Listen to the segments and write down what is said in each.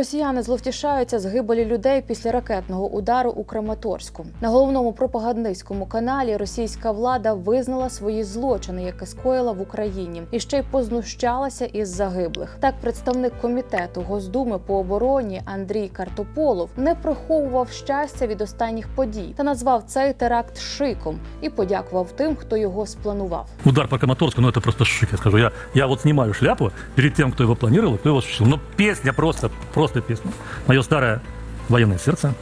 Росіяни зловтішаються згибелі людей після ракетного удару у Краматорську. На головному пропагандистському каналі російська влада визнала свої злочини, які скоїла в Україні, і ще й познущалася із загиблих. Так, представник комітету Госдуми по обороні Андрій Картополов не приховував щастя від останніх подій та назвав цей теракт шиком і подякував тим, хто його спланував. Удар по Краматорску, ну это просто шик, я скажу. Я, я вот снимаю шляпу перед тем, кто его планировал, и кто его осуществил. Ну, песня просто, просто песня. Мое старое военное сердце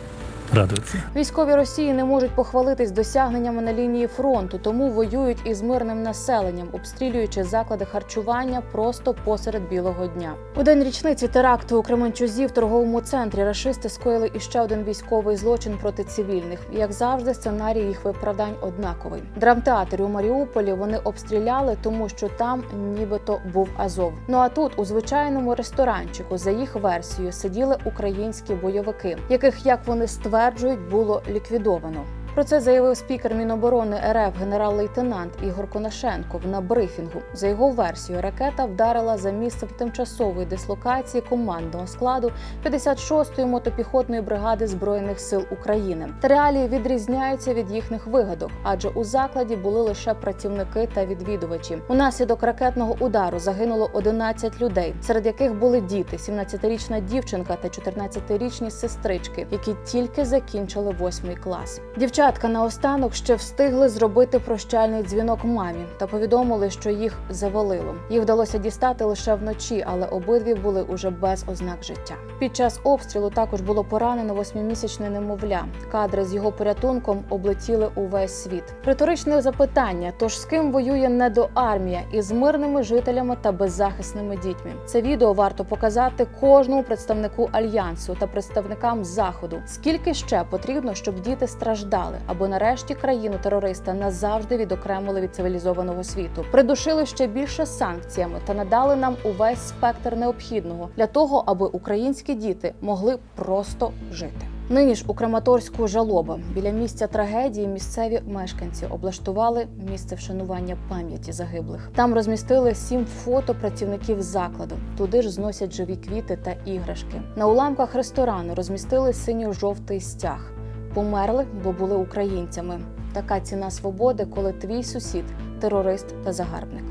радуется. Військові Росії не можуть похвалитись досягненнями на лінії фронту, тому воюють із мирним населенням, обстрілюючи заклади харчування просто посеред білого дня. У день річниці теракту у Кременчузі в торговому центрі рашисти скоїли іще один військовий злочин проти цивільних. Як завжди, сценарій їх виправдань однаковий. Драмтеатр у Маріуполі вони обстріляли, тому що там нібито був Азов. Ну а тут, у звичайному ресторанчику, за їх версією, сиділи українські бойовики, яких, як вони стверджують, було ліквідовано. Про це заявив спікер Міноборони РФ генерал-лейтенант Ігор Конашенков на брифінгу. За його версією, ракета вдарила за місцем тимчасової дислокації командного складу 56-ї мотопіхотної бригади збройних сил України. Та реалії відрізняються від їхніх вигадок, адже у закладі були лише працівники та відвідувачі. Унаслідок ракетного удару загинуло 11 людей, серед яких були діти, 17-річна дівчинка та 14-річні сестрички, які тільки закінчили восьмий клас. Дівчатка наостанок ще встигли зробити прощальний дзвінок мамі та повідомили, що їх завалило. Їх вдалося дістати лише вночі, але обидві були уже без ознак життя. Під час обстрілу також було поранено восьмимісячне немовля. Кадри з його порятунком облетіли увесь світ. Риторичне запитання: тож з ким воює недоармія із мирними жителями та беззахисними дітьми? Це відео варто показати кожному представнику альянсу та представникам заходу. Скільки ще потрібно, щоб діти страждали, або нарешті країну терориста назавжди відокремили від цивілізованого світу, придушили ще більше санкціями та надали нам увесь спектр необхідного для того, аби українські діти могли просто жити. Нині ж у Краматорську жалоба біля місця трагедії місцеві мешканці облаштували місце вшанування пам'яті загиблих. Там розмістили сім фото працівників закладу. Туди ж зносять живі квіти та іграшки. На уламках ресторану розмістили синьо-жовтий стяг. Померли, бо були українцями. Така ціна свободи, коли твій сусід терорист та загарбник.